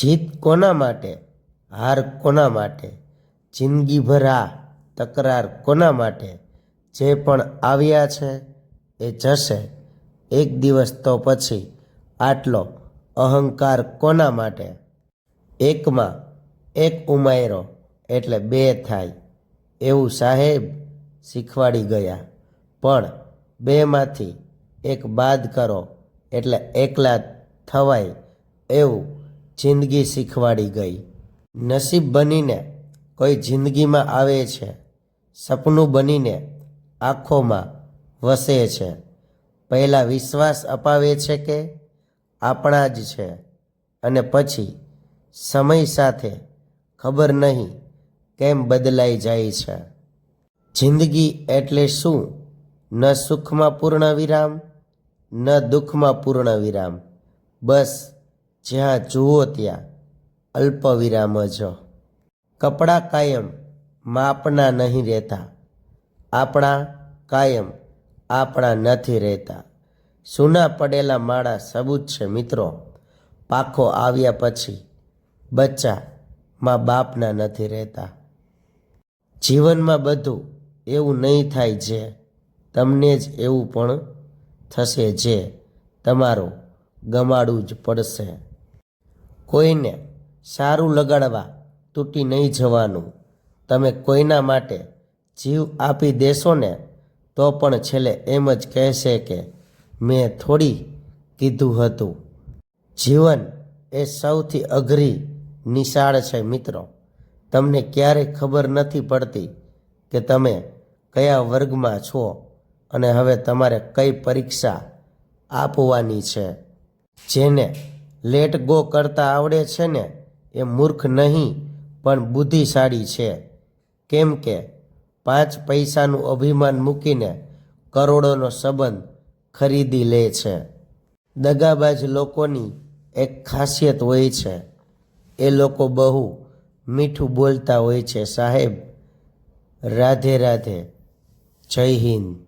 જીત કોના માટે? હાર કોના માટે? જિંદગીભર આ તકરાર કોના માટે? જે પણ આવ્યા છે એ જશે. એક દિવસ તો પછી આટલો અહંકાર કોના માટે? એકમાં એક ઉમેરો એટલે બે થાય. એવું સાહેબ શીખવાડી ગયા. પણ બેમાંથી એક બાદ કરો એટલે એકલા થવાય એવું જિંદગી શીખવાડી ગઈ. નસીબ બનીને કોઈ જિંદગીમાં આવે છે, સપનું બનીને આંખોમાં વસે છે. પહેલાં વિશ્વાસ અપાવે છે કે આપણા જ છે અને પછી સમય સાથે ખબર નહીં કેમ બદલાઈ જાય છે. જિંદગી એટલે શું? ન સુખમાં પૂર્ણ વિરામ, ન દુઃખમાં પૂર્ણ વિરામ. બસ જ્યાં જુઓ ત્યાં અલ્પ વિરામ જ. કપડાં કાયમ માપના નહીં રહેતા. આપણા કાયમ આપણા નથી રહેતા. સૂના પડેલા માળા સબૂત છે મિત્રો. પાખો આવ્યા પછી બચ્ચા મા બાપના નથી રહેતા. જીવનમાં બધું એવું નહીં થાય જે તમને જ એવું પણ થશે જે તમારું ગમાડવું જ પડશે. કોઈને સારું લગાડવા તૂટી નહીં જવાનું. તમે કોઈના માટે જીવ આપી દેશો ને, તો પણ છેલ્લે એમ જ કહેશે કે મેં થોડી કીધું હતું. જીવન એ સૌથી અઘરી નિશાળ છે મિત્રો. તમને ક્યારેય ખબર નથી પડતી કે તમે કયા વર્ગમાં છો અને હવે તમારે કઈ પરીક્ષા આપવાની છે. જેને લેટ ગો કરતા આવડે છે ને એ મૂર્ખ નહીં, પણ બુદ્ધિશાળી છે. કેમ કે પાંચ પૈસાનું અભિમાન મૂકીને કરોડોનો સંબંધ ખરીદી લે છે. દગાબાજ લોકોની એક ખાસિયત હોય છે. એ લોકો બહુ મીઠું બોલતા હોય છે. સાહેબ, રાધે રાધે, જય હિન્દ.